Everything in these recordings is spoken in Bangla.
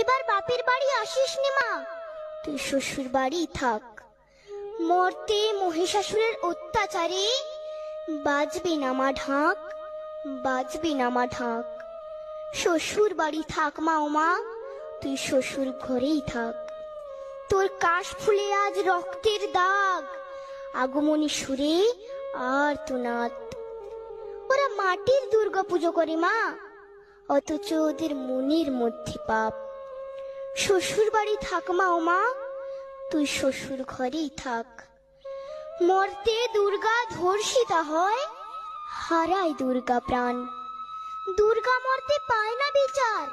এবার বাপের বাড়ি আসিস নে মা। তুই শ্বশুর বাড়ি থাক। মর্তে মহিষাসুরের অত্যাচারে বাজবি না মা ঢাক, বাজবি না মা ঢাক। শ্বশুর বাড়ি থাক মা ও মা, তুই শ্বশুর ঘরেই থাক। তোর কাশ ফুলে আজ রক্তের দাগ, আগমনী সুরে আর তো নাত। ওরা মাটির দুর্গা পুজো করে মা, অথচ ওদের মনের মধ্যে পাপ। শ্বশুর বাড়ি থাক মা ও মা, তুই শ্বশুর ঘরেই থাক। মর্তে দুর্গা ধর্ষিতা হয়, হারায় দুর্গা প্রাণ। দুর্গা মর্তে পায় না বিচার,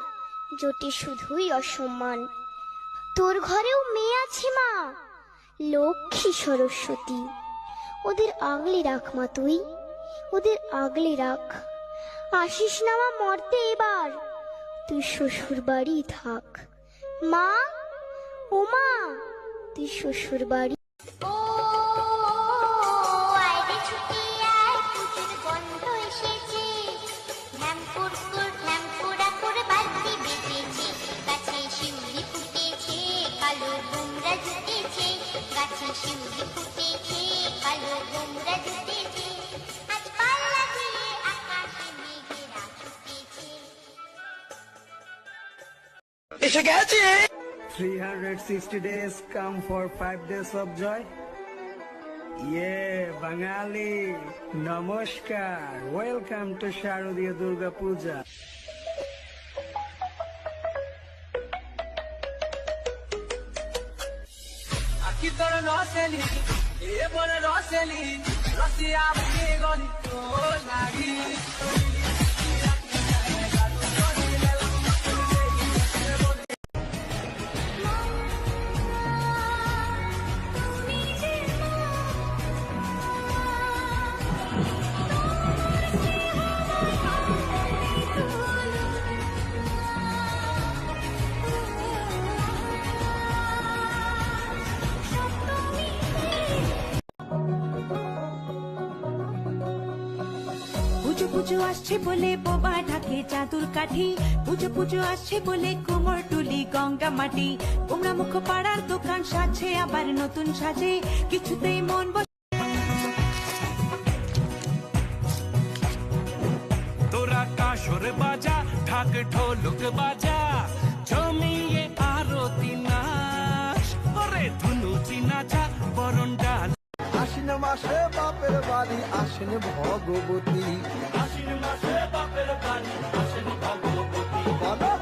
জোটে শুধুই অসম্মান। তোর ঘরেও মেয়ে আছে মা, লক্ষ্মী সরস্বতী। ওদের আগলে রাখ মা তুই, ওদের আগলে রাখ। আসিস না মা মরতে এবার, তুই শ্বশুর বাড়ি থাক। মা ও মা তুই শ্বশুর বাড়ি এসে গেছে। 360 days come for 5 days of joy. ইয়ে বাঙালি নমস্কার ওয়েলকাম টু শারদীয় দুর্গা পূজা তোর নসেলি এ বলে রসেলি রসিয়া বুকে পুজো আসছে বলে বোবা ঢাকে চাদুর কাঠি। পুজো পুজো আসছে বলে কোমর টুলি গঙ্গা মাটি। কুমড়া মুখ পাড়ার দোকান সাজছে আবার নতুন সাজে। কিছুতেই মন তোরা কাসর বাজা, ঢাক ঢোলক বাজা। জমিয়ে আরতি নাচ ওরে ধুনুচি নাচা, বরণ আশ্বিন মাসে বাপের বাড়ি আসেন ভগবতী। আশ্বিন মাসে বাপের বাড়ি আসেন ভগবতী। বলো।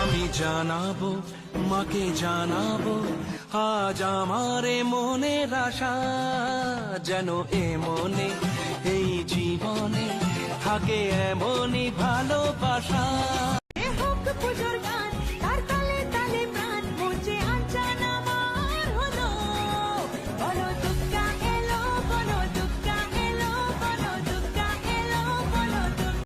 আমি জানাব মাকে জানাব আজ আমারে মনের আশা যেন এ মনে এই জীবনে থাকে এমনই ভালোবাসা।